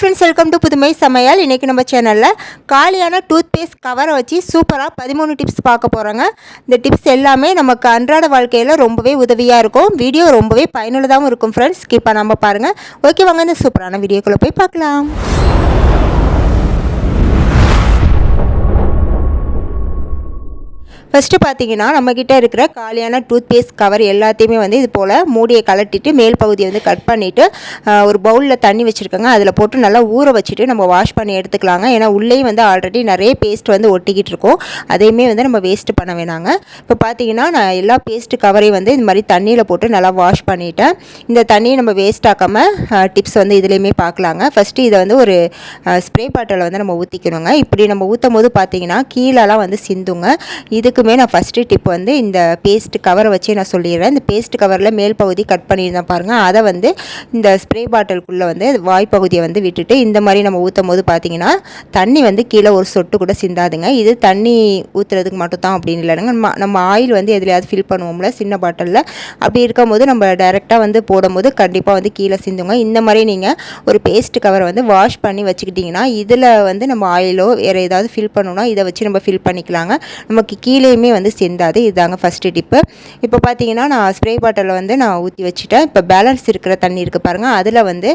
Friends welcome to புதுமை சமையல் இன்றைக்கி நம்ம சேனலில் காலியான டூத் பேஸ்ட் கவரை வச்சு சூப்பராக பதிமூணு டிப்ஸ் பார்க்க போகிறோங்க இந்த டிப்ஸ் எல்லாமே நமக்கு அன்றாட வாழ்க்கையில் ரொம்பவே உதவியாக இருக்கும். வீடியோ ரொம்பவே பயனுள்ளதாகவும் இருக்கும் ஃப்ரெண்ட்ஸ் ஸ்கிப் பண்ணாமல் பாருங்கள் ஓகே வாங்க இந்த சூப்பரான வீடியோக்குள்ளே போய் பார்க்கலாம். ஃபஸ்ட்டு பார்த்தீங்கன்னா நம்மக்கிட்ட இருக்கிற காலியான டூத் பேஸ்ட் கவர் எல்லாத்தையுமே வந்து இது போல் மூடியை கலட்டிட்டு மேல் பகுதியை வந்து கட் பண்ணிவிட்டு ஒரு பவுலில் தண்ணி வச்சுருக்கோங்க. அதில் போட்டு நல்லா ஊற வச்சுட்டு நம்ம வாஷ் பண்ணி எடுத்துக்கலாங்க. ஏன்னா உள்ளேயும் வந்து ஆல்ரெடி நிறைய பேஸ்ட் வந்து ஒட்டிக்கிட்டு இருக்கும். அதையுமே வந்து நம்ம வேஸ்ட்டு பண்ண வேணாங்க. இப்போ பார்த்தீங்கன்னா நான் எல்லா பேஸ்ட் கவரையும் வந்து இந்த மாதிரி தண்ணியில் போட்டு நல்லா வாஷ் பண்ணிவிட்டேன் இந்த தண்ணியை நம்ம வேஸ்ட் ஆக்காமல் டிப்ஸ் வந்து இதுலேயுமே பார்க்கலாங்க. ஃபஸ்ட்டு இதை வந்து ஒரு ஸ்ப்ரே பாட்டில் வந்து நம்ம ஊற்றிக்கணுங்க இப்படி நம்ம ஊற்றும் போது பார்த்தீங்கன்னா கீழெல்லாம் வந்து சிந்துங்க. இதுக்கு இதுக்குமே நான் ஃபஸ்ட்டு டிப் வந்து இந்த பேஸ்ட் கவரை வச்சு நான் சொல்லிடுறேன். இந்த பேஸ்ட் கவரில் மேல் பகுதி கட் பண்ணியிருந்தேன் பாருங்கள் அதை வந்து இந்த ஸ்ப்ரே பாட்டிலுக்குள்ளே வந்து வாய்ப்பகுதியை வந்து விட்டுட்டு இந்த மாதிரி நம்ம ஊற்றும் போது பார்த்தீங்கன்னா தண்ணி வந்து கீழே ஒரு சொட்டு கூட சிந்தாதுங்க. இது தண்ணி ஊற்றுறதுக்கு மட்டும் தான் அப்படின்னு இல்லைங்க. நம்ம நம்ம ஆயில் வந்து எதுலையாவது ஃபில் பண்ணுவோம்ல சின்ன பாட்டிலில் அப்படி இருக்கும்போது நம்ம டைரெக்டாக வந்து போடும்போது கண்டிப்பாக வந்து கீழே சிந்துங்க. இந்த மாதிரி நீங்கள் ஒரு பேஸ்ட் கவரை வந்து வாஷ் பண்ணி வச்சுக்கிட்டிங்கன்னா இதில் வந்து நம்ம ஆயிலோ வேறு ஏதாவது ஃபில் பண்ணணும்னா இதை வச்சு நம்ம ஃபில் பண்ணிக்கலாங்க. நமக்கு கீழே எதுலேயுமே வந்து சிந்தாது இதுதாங்க ஃபஸ்ட்டு டிப்பு இப்போ பார்த்தீங்கன்னா நான் ஸ்ப்ரே பாட்டிலில் வந்து நான் ஊற்றி வச்சுட்டேன். இப்போ பேலன்ஸ் இருக்கிற தண்ணி இருக்குது பாருங்கள் அதில் வந்து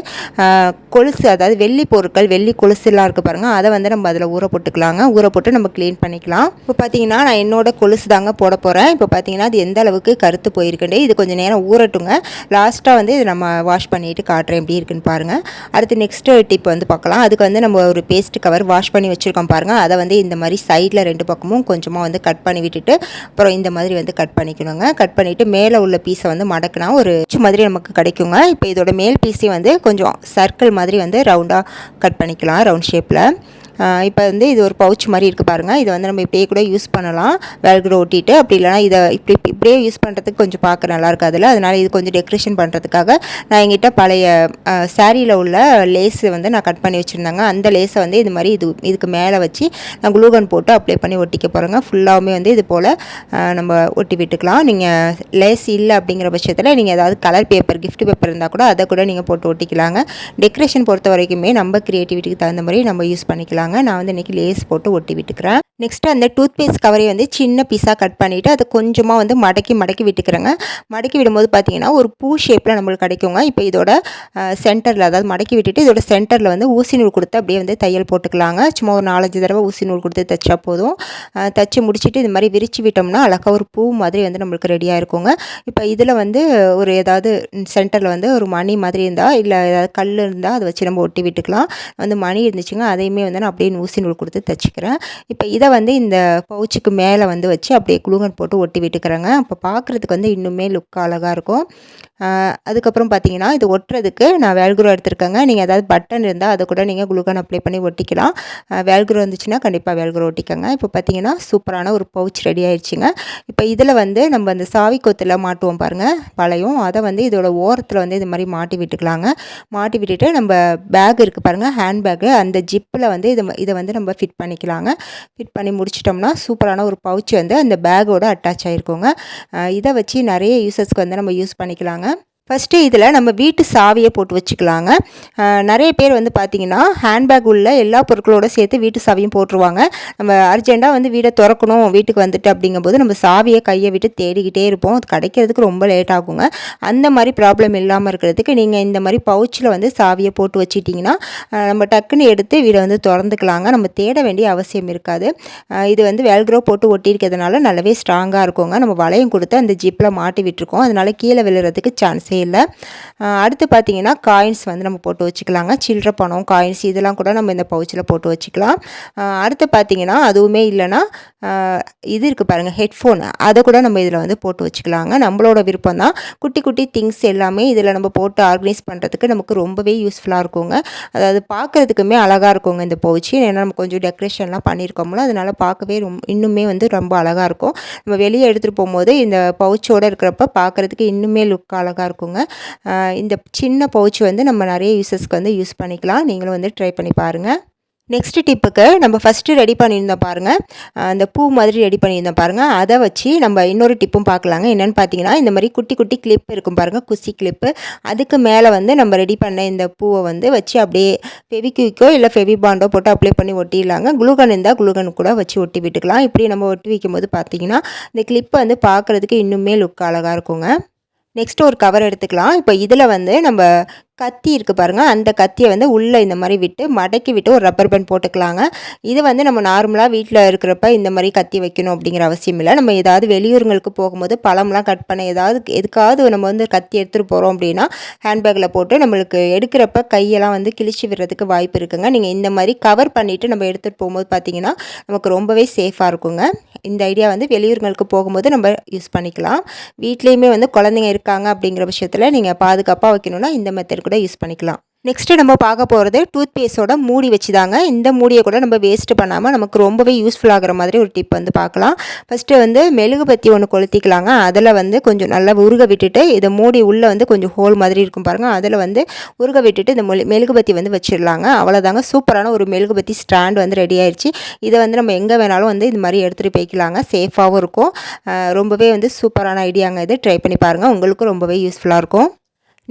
கொலுசு அதாவது வெள்ளி பொருட்கள் வெள்ளி கொலுசுலாம் இருக்குது பாருங்கள் அதை வந்து நம்ம அதில் ஊற போட்டுக்கலாங்க. ஊற போட்டு நம்ம க்ளீன் பண்ணிக்கலாம். இப்போ பார்த்தீங்கன்னா நான் என்னோட கொலுசு தாங்க போட போகிறேன் இப்போ பார்த்தீங்கன்னா அது எந்த அளவுக்கு கருத்து போயிருக்குண்டு இது கொஞ்சம் நேரம் ஊறட்டுங்க. லாஸ்ட்டாக வந்து இது நம்ம வாஷ் பண்ணிவிட்டு காட்டுறேன் எப்படி இருக்குன்னு பாருங்கள் அடுத்து நெக்ஸ்ட்டு டிப் வந்து பார்க்கலாம். அதுக்கு வந்து நம்ம ஒரு பேஸ்ட் கவர் வாஷ் பண்ணி வச்சுருக்கோம் பாருங்கள் அதை வந்து இந்த மாதிரி சைடில் ரெண்டு பக்கமும் கொஞ்சமாக வந்து கட் பண்ணி விட்டுட்டு அப்புறம் இந்த மாதிரி வந்து கட் பண்ணிக்கணுங்க. கட் பண்ணிவிட்டு மேலே உள்ள பீஸை வந்து மடக்குனா ஒரு மாதிரி நமக்கு கிடைக்குங்க. இப்போ இதோட மேல் பீஸையும் வந்து கொஞ்சம் சர்க்கிள் மாதிரி வந்து ரவுண்டாக கட் பண்ணிக்கலாம் ரவுண்ட் ஷேப்பில் இப்போ வந்து இது ஒரு பவுச் மாதிரி இருக்குது பாருங்கள் இதை வந்து நம்ம இப்படியே கூட யூஸ் பண்ணலாம். வேல்க்ரோ ஒட்டிட்டு அப்படி இல்லைனா இதை இப்படி இப்படியே யூஸ் பண்ணுறதுக்கு கொஞ்சம் பார்க்க நல்லா இருக்குது அதில் அதனால் இது கொஞ்சம் டெக்கரேஷன் பண்ணுறதுக்காக நான் எங்கிட்ட பழைய சாரியில் உள்ள லேஸை வந்து நான் கட் பண்ணி வச்சுருந்தாங்க. அந்த லேஸை வந்து இது மாதிரி இது இதுக்கு மேலே வச்சு நான் குளூகன் போட்டு அப்ளை பண்ணி ஒட்டிக்க போகிறேங்க ஃபுல்லாகவுமே வந்து இது போல் நம்ம ஒட்டி விட்டுக்கலாம். நீங்கள் லேஸ் இல்லை அப்படிங்கிற பட்சத்தில் நீங்கள் ஏதாவது கலர் பேப்பர் கிஃப்ட் பேப்பர் இருந்தால் கூட அதை கூட நீங்கள் போட்டு ஒட்டிக்கலாங்க. டெக்கரேஷன் பொறுத்த வரைக்குமே நம்ம க்ரியேட்டிவிட்டிக்கு தகுந்த மாதிரி நம்ம யூஸ் பண்ணிக்கலாம். கொடுத்துருக்காங்க நான் வந்து இன்றைக்கி லேஸ் போட்டு ஒட்டி விட்டுக்கிறேன். நெக்ஸ்ட்டு அந்த டூத் பேஸ்ட் கவரை வந்து சின்ன பீஸாக கட் பண்ணிவிட்டு அதை கொஞ்சமாக வந்து மடக்கி மடக்கி விட்டுக்கிறேங்க. மடக்கி விடும்போது பார்த்தீங்கன்னா ஒரு பூ ஷேப்பில் நம்மளுக்கு கிடைக்குங்க. இப்போ இதோட சென்டரில் அதாவது மடக்கி விட்டுட்டு இதோட சென்டரில் வந்து ஊசி நூல் கொடுத்து அப்படியே வந்து தையல் போட்டுக்கலாங்க. சும்மா ஒரு நாலஞ்சு தடவை ஊசி நூல் கொடுத்து தைச்சா போதும். தைச்சி முடிச்சுட்டு இது மாதிரி விரித்து விட்டோம்னா அழகாக ஒரு பூ மாதிரி வந்து நம்மளுக்கு ரெடியாக இருக்குங்க. இப்போ இதில் வந்து ஒரு ஏதாவது சென்டரில் வந்து ஒரு மணி மாதிரி இருந்தால் இல்லை ஏதாவது கல் இருந்தால் அதை வச்சு நம்ம ஒட்டி விட்டுக்கலாம். வந்து மணி இருந்துச்சுங்க அதையுமே வந்து நான் அப்படியே ஊசி நூல் கொடுத்து தைச்சிக்கிறேன். இப்போ இதை வந்து இந்த பவுச்சுக்கு மேலே வந்து வச்சு அப்படியே குளுங்கன் போட்டு ஒட்டி விட்டுக்கிறேங்க. அப்போ பார்க்குறதுக்கு வந்து இன்னுமே லுக் அழகாக இருக்கும். அதுக்கப்புறம் பார்த்தீங்கன்னா இது ஒட்டுறதுக்கு நான் வேல்குரோ எடுத்திருக்கேங்க. நீங்கள் ஏதாவது பட்டன் இருந்தால் அதை கூட நீங்கள் குளுகன் அப்ளை பண்ணி ஒட்டிக்கலாம். வேல்குரோ இருந்துச்சுன்னா கண்டிப்பாக வேல்குரோ ஒட்டிக்கோங்க. இப்போ பார்த்தீங்கன்னா சூப்பரான ஒரு பவுச் ரெடி ஆயிடுச்சுங்க. இப்போ இதில் வந்து நம்ம அந்த சாவி கொத்தில் மாட்டுவோம் பாருங்கள் பழையும். அதை வந்து இதோட ஓரத்தில் வந்து இது மாதிரி மாட்டி விட்டுக்கலாங்க. மாட்டி விட்டுட்டு நம்ம பேக் இருக்குது பாருங்கள் ஹேண்ட் பேக்கு அந்த ஜிப்பில் வந்து இது இதை வந்து நம்ம ஃபிட் பண்ணிக்கலாங்க. ஃபிட் பண்ணி முடிச்சிட்டோம்னா சூப்பரான ஒரு பவுச் வந்து அந்த பேக்கோட அட்டாச் ஆகிருக்கோங்க இதை வச்சு நிறைய யூசஸ்க்கு வந்து நம்ம யூஸ் பண்ணிக்கலாங்க. ஃபஸ்ட்டு இதில் நம்ம வீட்டு சாவியை போட்டு வச்சுக்கலாங்க. நிறைய பேர் வந்து பார்த்திங்கன்னா ஹேண்ட்பேக் உள்ள எல்லா பொருட்களோடு சேர்த்து வீட்டு சாவியும் போட்டுருவாங்க. நம்ம அர்ஜெண்ட்டாக வந்து வீடை திறக்கணும் வீட்டுக்கு வந்துட்டு அப்படிங்கும்போது நம்ம சாவியை கையை விட்டு தேடிக்கிட்டே இருப்போம். அது கிடைக்கிறதுக்கு ரொம்ப லேட் ஆகுங்க. அந்த மாதிரி ப்ராப்ளம் இல்லாமல் இருக்கிறதுக்கு நீங்கள் இந்த மாதிரி பவுச்சில் வந்து சாவியை போட்டு வச்சிட்டிங்கன்னா நம்ம டக்குன்னு எடுத்து வீடை வந்து திறந்துக்கலாங்க. நம்ம தேட வேண்டிய அவசியம் இருக்காது. இது வந்து வேல்க்ரோ போட்டு ஒட்டியிருக்கிறதுனால நல்லாவே ஸ்ட்ராங்காக இருக்குங்க. நம்ம வளையம் கொடுத்து அந்த ஜிப்பில் மாட்டி விட்டுருக்கோம். அதனால் கீழே விழுறதுக்கு சான்ஸே இல்லை அடுத்து பார்த்திங்கன்னா காயின்ஸ் வந்து நம்ம போட்டு வச்சுக்கலாங்க. சில்லற பணம் காயின்ஸ் இதெல்லாம் கூட நம்ம இந்த பவுச்சில் போட்டு வச்சுக்கலாம். அடுத்து பார்த்திங்கன்னா அதுவுமே இல்லைன்னா இது இருக்குது பாருங்கள் ஹெட்ஃபோன் அதை கூட நம்ம இதில் வந்து போட்டு வச்சுக்கலாங்க. நம்மளோட விருப்பம் தான். குட்டி குட்டி திங்ஸ் எல்லாமே இதில் நம்ம போட்டு ஆர்கனைஸ் பண்ணுறதுக்கு நமக்கு ரொம்பவே யூஸ்ஃபுல்லாக இருக்குங்க. அதாவது பார்க்குறதுக்குமே அழகாக இருக்குங்க இந்த பவுச்சு ஏன்னா நம்ம கொஞ்சம் டெக்கரேஷன்லாம் பண்ணியிருக்கோம்ல அதனால் பார்க்கவே ரொம்ப இன்னுமே வந்து ரொம்ப அழகாக இருக்கும். நம்ம வெளியே எடுத்துகிட்டு போகும்போது இந்த பவுச்சோடு இருக்கிறப்ப பார்க்குறதுக்கு இன்னுமே லுக் அழகாக இருக்கும். இருக்குங்க இந்த சின்ன பவுச் வந்து நம்ம நிறைய யூசஸ்க்கு வந்து யூஸ் பண்ணிக்கலாம். நீங்களும் வந்து ட்ரை பண்ணி பாருங்கள் நெக்ஸ்ட் டிப்புக்கு நம்ம ஃபஸ்ட்டு ரெடி பண்ணியிருந்தோம் பாருங்கள் அந்த பூ மாதிரி ரெடி பண்ணியிருந்தோம் பாருங்கள் அதை வச்சு நம்ம இன்னொரு டிப்பும் பார்க்கலாங்க. என்னென்னு பார்த்தீங்கன்னா இந்த மாதிரி குட்டி குட்டி கிளிப் இருக்கும் பாருங்கள் குசி கிளிப்பு அதுக்கு மேலே வந்து நம்ம ரெடி பண்ண இந்த பூவை வந்து வச்சு அப்படியே ஃபெவிக்விக்கோ இல்லை ஃபெவி பாண்டோ போட்டு அப்ளை பண்ணி ஒட்டிடலாங்க. குளுகன் இருந்தால் குளுகன் கூட வச்சு ஒட்டி விட்டுக்கலாம். இப்படி நம்ம ஒட்டி வைக்கும்போது பார்த்தீங்கன்னா இந்த கிளிப்பை வந்து பார்க்குறதுக்கு இன்னுமே லுக் அழகாக இருக்குங்க. நெக்ஸ்ட் ஒரு கவர் எடுத்துக்கலாம். இப்போ இதில் வந்து நம்ம கத்தி இருக்குது பாருங்கள் அந்த கத்தியை வந்து உள்ளே இந்த மாதிரி விட்டு மடக்கி விட்டு ஒரு ரப்பர் பேண்ட் போட்டுக்கலாங்க. இது வந்து நம்ம நார்மலாக வீட்டில் இருக்கிறப்ப இந்த மாதிரி கத்தி வைக்கணும் அப்படிங்கிற அவசியம் இல்லை. நம்ம ஏதாவது வெளியூருங்களுக்கு போகும்போது பழம்லாம் கட் பண்ண ஏதாவது எதுக்காவது நம்ம வந்து கத்தி எடுத்துகிட்டு போகிறோம் அப்படின்னா ஹேண்ட்பேக்கில் போட்டு நம்மளுக்கு எடுக்கிறப்ப கையெல்லாம் வந்து கிழிச்சு விடுறதுக்கு வாய்ப்பு இருக்குங்க. நீங்கள் இந்த மாதிரி கவர் பண்ணிவிட்டு நம்ம எடுத்துகிட்டு போகும்போது பார்த்தீங்கன்னா நமக்கு ரொம்பவே சேஃபாக இருக்குங்க. இந்த ஐடியா வந்து வெளியூருங்களுக்கு போகும்போது நம்ம யூஸ் பண்ணிக்கலாம். வீட்லேயுமே வந்து குழந்தைங்க இருக்காங்க அப்படிங்கிற விஷயத்தில் நீங்கள் பாதுகாப்பாக வைக்கணும்னா இந்த மெத்தட் கூட யூஸ் பண்ணிக்கலாம். நெக்ஸ்ட்டு நம்ம பார்க்க போகிறது டூத் பேஸ்டோட மூடி வச்சு தாங்க இந்த மூடியை கூட நம்ம வேஸ்ட் பண்ணாமல் நமக்கு ரொம்பவே யூஸ்ஃபுல் ஆகிற மாதிரி ஒரு டிப் வந்து பார்க்கலாம். ஃபஸ்ட்டு வந்து மெழுகு பற்றி ஒன்று கொளுத்திக்கலாங்க. அதில் வந்து கொஞ்சம் நல்லா உருக விட்டுட்டு இதை மூடி உள்ளே வந்து கொஞ்சம் ஹோல் மாதிரி இருக்கும் பாருங்கள் அதில் வந்து உருக விட்டுட்டு இந்த மொழி மெழுகுபத்தி வந்து வச்சிடலாங்க. அவ்வளோதாங்க சூப்பரான ஒரு மெழுகுபத்தி ஸ்டாண்ட் வந்து ரெடி ஆயிடுச்சு இதை வந்து நம்ம எங்கே வேணாலும் வந்து இது மாதிரி எடுத்துகிட்டு போய்க்கலாங்க. சேஃபாகவும் இருக்கும். ரொம்பவே வந்து சூப்பரான ஐடியாங்க இது. ட்ரை பண்ணி பாருங்கள் உங்களுக்கும் ரொம்பவே யூஸ்ஃபுல்லாக இருக்கும்.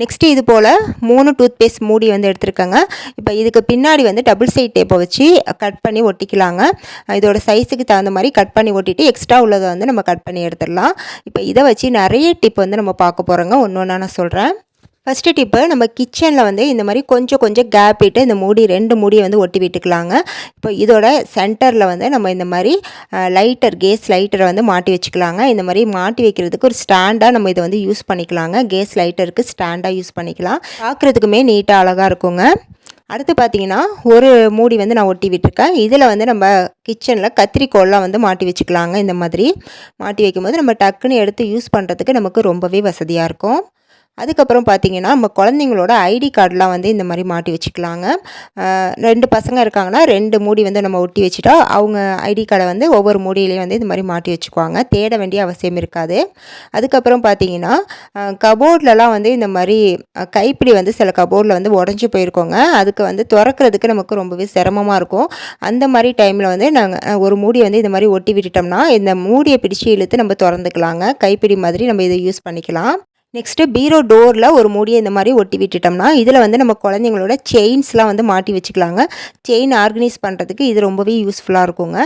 நெக்ஸ்ட்டு இது போல் மூணு டூத் பேஸ்ட் மூடி வந்து எடுத்துருக்கேங்க. இப்போ இதுக்கு பின்னாடி வந்து டபுள் சைட் டேப்பை வச்சு கட் பண்ணி ஒட்டிக்கலாங்க. இதோட சைஸுக்கு தகுந்த மாதிரி கட் பண்ணி ஒட்டிட்டு எக்ஸ்ட்ரா உள்ளதை வந்து நம்ம கட் பண்ணி எடுத்துடலாம். இப்போ இதை வச்சு நிறைய டிப் வந்து நம்ம பார்க்க போகிறோங்க ஒன்று ஒன்றா நான் சொல்கிறேன் ஃபஸ்ட்டு டிப்பு நம்ம கிச்சனில் வந்து இந்த மாதிரி கொஞ்சம் கொஞ்சம் கேப் இட்டு இந்த மூடி ரெண்டு மூடியை வந்து ஒட்டி விட்டுக்கலாங்க. இப்போ இதோட சென்டரில் வந்து நம்ம இந்த மாதிரி லைட்டர் கேஸ் லைட்டரை வந்து மாட்டி வச்சுக்கலாங்க. இந்த மாதிரி மாட்டி வைக்கிறதுக்கு ஒரு ஸ்டாண்டாக நம்ம இதை வந்து யூஸ் பண்ணிக்கலாங்க. கேஸ் லைட்டருக்கு ஸ்டாண்டாக யூஸ் பண்ணிக்கலாம். பார்க்குறதுக்குமே நீட்டாக அழகாக இருக்குங்க. அடுத்து பார்த்தீங்கன்னா ஒரு மூடி வந்து நான் ஒட்டி விட்டுருக்கேன். இதில் வந்து நம்ம கிச்சனில் கத்திரிக்கோல்லாம் வந்து மாட்டி வச்சுக்கலாங்க. இந்த மாதிரி மாட்டி வைக்கும்போது நம்ம டக்குன்னு எடுத்து யூஸ் பண்ணுறதுக்கு நமக்கு ரொம்பவே வசதியாக இருக்கும். அதுக்கப்புறம் பார்த்தீங்கன்னா நம்ம குழந்தைங்களோட ஐடி கார்டெலாம் வந்து இந்த மாதிரி மாட்டி வச்சுக்கலாங்க. ரெண்டு பசங்க இருக்காங்கன்னா ரெண்டு மூடி வந்து நம்ம ஒட்டி வச்சுட்டா அவங்க ஐடி கார்டை வந்து ஒவ்வொரு மூடியிலையும் வந்து இந்த மாதிரி மாட்டி வச்சுக்குவாங்க. தேட வேண்டிய அவசியம் இருக்காது. அதுக்கப்புறம் பார்த்தீங்கன்னா கபோர்ட்லலாம் வந்து இந்த மாதிரி கைப்பிடி வந்து சில கபோர்டில் வந்து உடஞ்சி போயிருக்கோங்க. அதுக்கு வந்து திறக்கிறதுக்கு நமக்கு ரொம்பவே சிரமமாக இருக்கும். அந்த மாதிரி டைமில் வந்து நாங்கள் ஒரு மூடி வந்து இந்த மாதிரி ஒட்டி விட்டுட்டோம்னா இந்த மூடியை பிடிச்சி இழுத்து நம்ம திறந்துக்கலாங்க. கைப்பிடி மாதிரி நம்ம இதை யூஸ் பண்ணிக்கலாம். நெக்ஸ்ட்டு பீரோ டோரில் ஒரு மூடியை இந்த மாதிரி ஒட்டி விட்டுட்டோம்னா இதில் வந்து நம்ம குழந்தைங்களோட செயின்ஸ்லாம் வந்து மாட்டி வச்சுக்கலாங்க. செயின் ஆர்கனைஸ் பண்ணுறதுக்கு இது ரொம்பவே யூஸ்ஃபுல்லாக இருக்குங்க.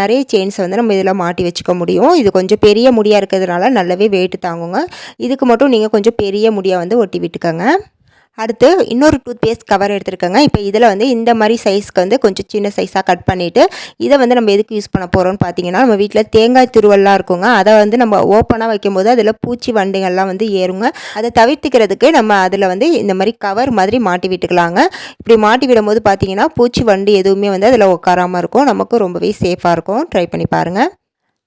நிறைய செயின்ஸை வந்து நம்ம இதில் மாட்டி வச்சுக்க முடியும். இது கொஞ்சம் பெரிய முடியாக இருக்கிறதுனால நல்லாவே வெயிட்டு தாங்குங்க. இதுக்கு மட்டும் நீங்கள் கொஞ்சம் பெரிய முடியாக வந்து ஒட்டி விட்டுக்கோங்க. அடுத்து இன்னொரு டூத் பேஸ்ட் கவர் எடுத்துருக்கேங்க. இப்போ இதில் வந்து இந்த மாதிரி சைஸ்க்கு வந்து கொஞ்சம் சின்ன சைஸாக கட் பண்ணிவிட்டு இதை வந்து நம்ம எதுக்கு யூஸ் பண்ண போகிறோம்னு பார்த்தீங்கன்னா நம்ம வீட்டில் தேங்காய் துருவல்லாம் இருக்குங்க. அதை வந்து நம்ம ஓப்பனாக வைக்கும்போது அதில் பூச்சி வண்டுகள்லாம் வந்து ஏறுங்க. அதை தவிர்த்துக்கிறதுக்கு நம்ம அதில் வந்து இந்த மாதிரி கவர் மாதிரி மாட்டி விட்டுக்கலாங்க. இப்படி மாட்டி விடும்போது பார்த்தீங்கன்னா பூச்சி வண்டு எதுவுமே வந்து அதில் உட்காராமல் இருக்கும். நமக்கு ரொம்பவே சேஃபாக இருக்கும். ட்ரை பண்ணி பாருங்கள்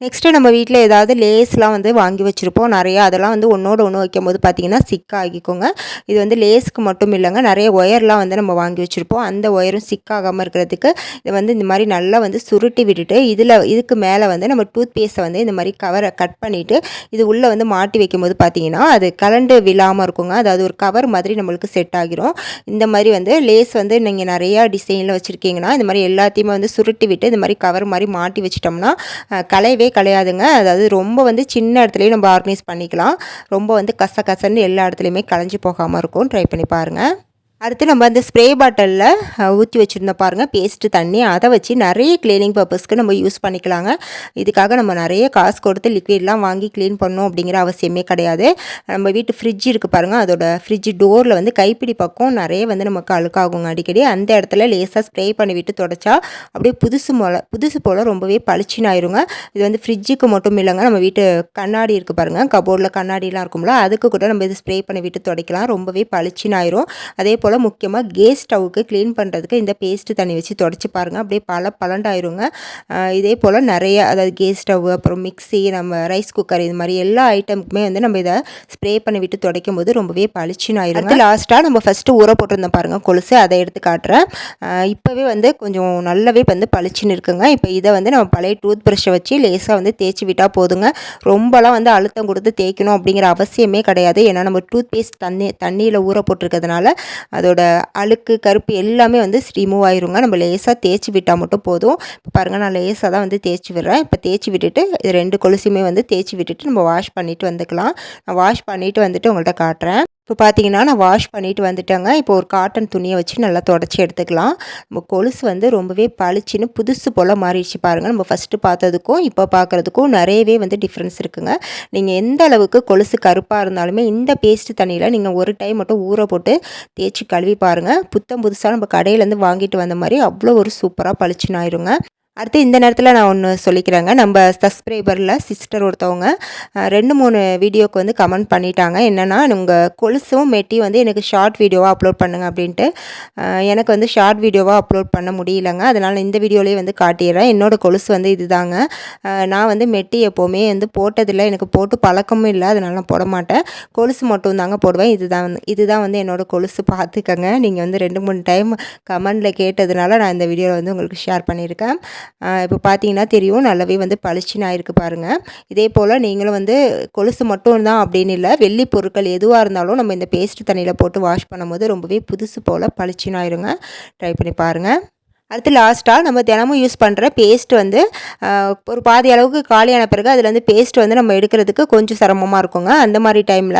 நெக்ஸ்ட்டு நம்ம வீட்டில் ஏதாவது லேஸ்லாம் வந்து வாங்கி வச்சுருப்போம். நிறையா அதெல்லாம் வந்து ஒன்றோட ஒன்று வைக்கும்போது பார்த்திங்கன்னா சிக்காகிக்கோங்க. இது வந்து லேஸுக்கு மட்டும் இல்லைங்க. நிறைய ஒயர்லாம் வந்து நம்ம வாங்கி வச்சுருப்போம். அந்த ஒயரும் சிக்காகாமல் இருக்கிறதுக்கு இதை வந்து இந்த மாதிரி நல்லா வந்து சுருட்டி விட்டுட்டு இதில் இதுக்கு மேலே வந்து நம்ம டூத் பேஸ்ட்டை வந்து இந்த மாதிரி கவரை கட் பண்ணிவிட்டு இது உள்ளே வந்து மாட்டி வைக்கும்போது பார்த்திங்கன்னா அது கலண்டு விழாமல் இருக்குங்க. அதாவது ஒரு கவர் மாதிரி நம்மளுக்கு செட் ஆகிரும். இந்த மாதிரி வந்து லேஸ் வந்து நீங்கள் நிறையா டிசைனில் வச்சுருக்கீங்கன்னா இந்த மாதிரி எல்லாத்தையுமே வந்து சுருட்டி விட்டு இந்த மாதிரி கவர் மாதிரி மாட்டி வச்சிட்டோம்னா கலைவே கிடையாதுங்க. அதாவது ரொம்ப வந்து சின்ன இடத்துலையும் நம்ம ஆர்கனைஸ் பண்ணிக்கலாம். ரொம்ப வந்து கச கசன்னு எல்லா இடத்துலையுமே கலைஞ்சி போகாமல் இருக்கும். ட்ரை பண்ணி பாருங்கள் அடுத்து நம்ம அந்த ஸ்ப்ரே பாட்டிலில் ஊற்றி வச்சுருந்தோம் பாருங்கள் பேஸ்ட்டு தண்ணி அதை வச்சு நிறைய க்ளீனிங் பர்பஸ்க்கு நம்ம யூஸ் பண்ணிக்கலாங்க. இதுக்காக நம்ம நிறைய காசு கொடுத்து லிக்விட்லாம் வாங்கி க்ளீன் பண்ணணும் அப்படிங்கிற அவசியமே கிடையாது. நம்ம வீட்டு ஃப்ரிட்ஜ் இருக்குது பாருங்கள் அதோட ஃப்ரிட்ஜ் டோரில் வந்து கைப்பிடி பக்கம் நிறைய வந்து நமக்கு அழுக்காகுங்க அடிக்கடி. அந்த இடத்துல லேசாக ஸ்ப்ரே பண்ணிவிட்டு தொடச்சா அப்படியே புதுசு போல் புதுசு போல் ரொம்பவே பளிச்சின்னு ஆயிருங்க. இது வந்து ஃப்ரிட்ஜுக்கு மட்டும் இல்லைங்க நம்ம வீட்டு கண்ணாடி இருக்குது பாருங்கள் கபோர்டில் கண்ணாடிலாம் இருக்கும்ல அதுக்கு கூட நம்ம இது ஸ்ப்ரே பண்ணி விட்டு துடைக்கலாம். ரொம்பவே பளிச்சுன்னு ஆயிரும். அதே போல் முக்கியமாக கேஸ் ஸ்டவ்வுக்கு க்ளீன் பண்ணுறதுக்கு இந்த பேஸ்ட்டு தண்ணி வச்சு தொடச்சி பாருங்கள் அப்படியே பல பலண்டாயிருங்க இதே போல் நிறைய அதாவது கேஸ் ஸ்டவ் அப்புறம் மிக்சி நம்ம ரைஸ் குக்கர் இது மாதிரி எல்லா ஐட்டமுக்குமே வந்து நம்ம இதை ஸ்ப்ரே பண்ணி விட்டு துடைக்கும் போது ரொம்பவே பளிச்சுன்னு ஆயிரும் லாஸ்ட்டாக நம்ம ஃபஸ்ட்டு ஊற போட்டிருந்தோம் பாருங்கள் கொலுசு. அதை எடுத்து காட்டுறேன். இப்போவே வந்து கொஞ்சம் நல்லாவே வந்து பளிச்சுன்னு இருக்குங்க. இப்போ இதை வந்து நம்ம பழைய டூத் ப்ரஷ்ஷை வச்சு லேசாக வந்து தேய்ச்சி விட்டால் போதுங்க. ரொம்பலாம் வந்து அழுத்தம் கொடுத்து தேய்க்கணும் அப்படிங்கிற அவசியமே கிடையாது. ஏன்னா நம்ம டூத் பேஸ்ட் தண்ணி தண்ணியில் ஊற போட்டிருக்கிறதுனால அதோட அழுக்கு கருப்பு எல்லாமே வந்து ரிமூவ் ஆயிருங்க. நம்ம லேசாக தேய்ச்சி விட்டால் மட்டும் போதும். இப்போ பாருங்கள் நான் லேசாக தான் வந்து தேய்ச்சி விடுறேன். இப்போ தேய்ச்சி விட்டுட்டு இது ரெண்டு கொலுசுமே வந்து தேய்ச்சி விட்டுட்டு நம்ம வாஷ் பண்ணிவிட்டு வந்துக்கலாம். நான் வாஷ் பண்ணிவிட்டு வந்துட்டு உங்கள்கிட்ட காட்டுறேன். இப்போ பார்த்தீங்கன்னா நான் வாஷ் பண்ணிவிட்டு வந்துட்டேங்க. இப்போ ஒரு காட்டன் துணியை வச்சு நல்லா தொடச்சி எடுத்துக்கலாம். நம்ம கொலுசு வந்து ரொம்பவே பளிச்சுன்னு புதுசு போல் மாறிடுச்சு பாருங்கள் நம்ம ஃபஸ்ட்டு பார்த்ததுக்கும் இப்போ பார்க்குறதுக்கும் நிறையவே வந்து டிஃப்ரென்ஸ் இருக்குங்க. நீங்கள் எந்த அளவுக்கு கொலுசு கருப்பாக இருந்தாலுமே இந்த பேஸ்ட்டு தண்ணியில் நீங்கள் ஒரு டைம் மட்டும் ஊற போட்டு தேய்ச்சி கழுவி பாருங்கள் புத்தம் புதுசாக நம்ம கடையிலேருந்து வாங்கிட்டு வந்த மாதிரி அவ்வளோ ஒரு சூப்பராக பளிச்சுன்னு ஆயிருங்க. அடுத்து இந்த நேரத்தில் நான் ஒன்று சொல்லிக்கிறேங்க. நம்ம சப்ஸ்கிரைபரில் சிஸ்டர் ஒருத்தவங்க ரெண்டு மூணு வீடியோக்கு வந்து கமெண்ட் பண்ணிட்டாங்க. என்னென்னா உங்கள் கொலுசும் மெட்டி வந்து எனக்கு ஷார்ட் வீடியோவாக அப்லோட் பண்ணுங்கள் அப்படின்ட்டு. எனக்கு வந்து ஷார்ட் வீடியோவாக அப்லோட் பண்ண முடியலங்க. அதனால் இந்த வீடியோலேயே வந்து காட்டிடுறேன். என்னோடய கொலுசு வந்து இதுதாங்க. நான் வந்து மெட்டி எப்போவுமே வந்து போட்டதில்லை. எனக்கு போட்டு பழக்கமும் இல்லை. அதனால் நான் போட மாட்டேன். கொலுசு மட்டும் தாங்க போடுவேன். இதுதான் வந்து இதுதான் வந்து என்னோடய கொலுசு. பார்த்துக்கங்க. நீங்கள் வந்து ரெண்டு மூணு டைம் கமெண்டில் கேட்டதுனால நான் இந்த வீடியோவில் வந்து உங்களுக்கு ஷேர் பண்ணியிருக்கேன். இப்போ பார்த்தீங்கன்னா தெரியும். நல்லாவே வந்து பளிச்சுன்னு ஆயிருக்கு பாருங்கள் இதே போல் நீங்களும் வந்து கொலுசு மட்டும் தான் அப்படின்னு இல்லை வெள்ளி பொருட்கள் எதுவாக இருந்தாலும் நம்ம இந்த பேஸ்ட் தண்ணியில் போட்டு வாஷ் பண்ணும்போது ரொம்பவே புதுசு போல் பளிச்சுன்னு ஆயிருங்க. ட்ரை பண்ணி பாருங்கள் அடுத்து லாஸ்ட்டாக நம்ம தினமும் யூஸ் பண்ணுற பேஸ்ட் வந்து ஒரு பாதி அளவுக்கு காலியான பிறகு அதில் வந்து பேஸ்ட் வந்து நம்ம எடுக்கிறதுக்கு கொஞ்சம் சிரமமாக இருக்குங்க. அந்த மாதிரி டைமில்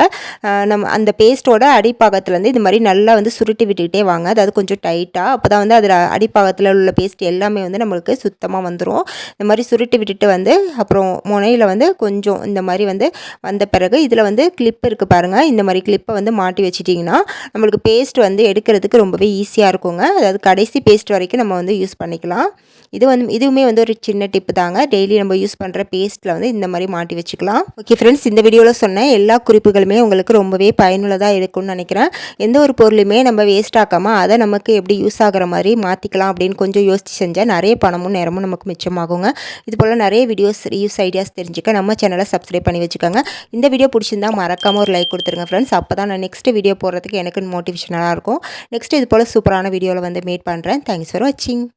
நம்ம அந்த பேஸ்ட்டோட அடிப்பாகத்துலேருந்து இது மாதிரி நல்லா வந்து சுருட்டி விட்டுக்கிட்டே வாங்க. அதாவது கொஞ்சம் டைட்டாக அப்போ தான் வந்து அதில் அடிப்பாகத்தில் உள்ள பேஸ்ட் எல்லாமே வந்து நம்மளுக்கு சுத்தமாக வந்துடும் இந்த மாதிரி சுருட்டி விட்டுட்டு வந்து அப்புறம் முனையில் வந்து கொஞ்சம் இந்த மாதிரி வந்து வந்த பிறகு இதில் வந்து கிளிப் இருக்குது பாருங்கள் இந்த மாதிரி கிளிப்பை வந்து மாட்டி வச்சிட்டிங்கன்னா நம்மளுக்கு பேஸ்ட் வந்து எடுக்கிறதுக்கு ரொம்பவே ஈஸியாக இருக்குங்க. அதாவது கடைசி பேஸ்ட் வரைக்கும் நம்ம வந்து யூஸ் பண்ணிக்கலாம். இது வந்து இதுவுமே வந்து ஒரு சின்ன டிப்பு தாங்க. டெய்லி நம்ம யூஸ் பண்ணுற பேஸ்ட்டில் வந்து இந்த மாதிரி மாட்டி வச்சுக்கலாம். ஓகே ஃப்ரெண்ட்ஸ் இந்த வீடியோவில் சொன்ன எல்லா குறிப்புகளுமே உங்களுக்கு ரொம்பவே பயனுள்ளதாக இருக்கும்னு நினைக்கிறேன். எந்த ஒரு பொருளுமே நம்ம வேஸ்ட் ஆக்காமல் அதை நமக்கு எப்படி யூஸ் ஆகிற மாதிரி மாற்றிக்கலாம் அப்படின்னு கொஞ்சம் யோசிச்சு செஞ்சால் நிறைய பணமும் நேரமும் நமக்கு மிச்சமாகுங்க. இது போல் நிறைய வீடியோஸ் ரியூஸ் ஐடியாஸ் தெரிஞ்சுக்க நம்ம சேனலை சப்ஸ்கிரைப் பண்ணி வச்சுக்கோங்க. இந்த வீடியோ பிடிச்சிருந்தா மறக்காமல் ஒரு லைக் கொடுத்துருங்க ஃப்ரெண்ட்ஸ் அப்போ தான் நான் நெக்ஸ்ட் வீடியோ போடுறதுக்கு எனக்கு மோட்டிவேஷனாக இருக்கும். நெக்ஸ்ட் இது போல் சூப்பரான வீடியோவில் வந்து மீட் பண்ணுறேன் தேங்க்ஸ் ஃபார் வாட்சிங் watching.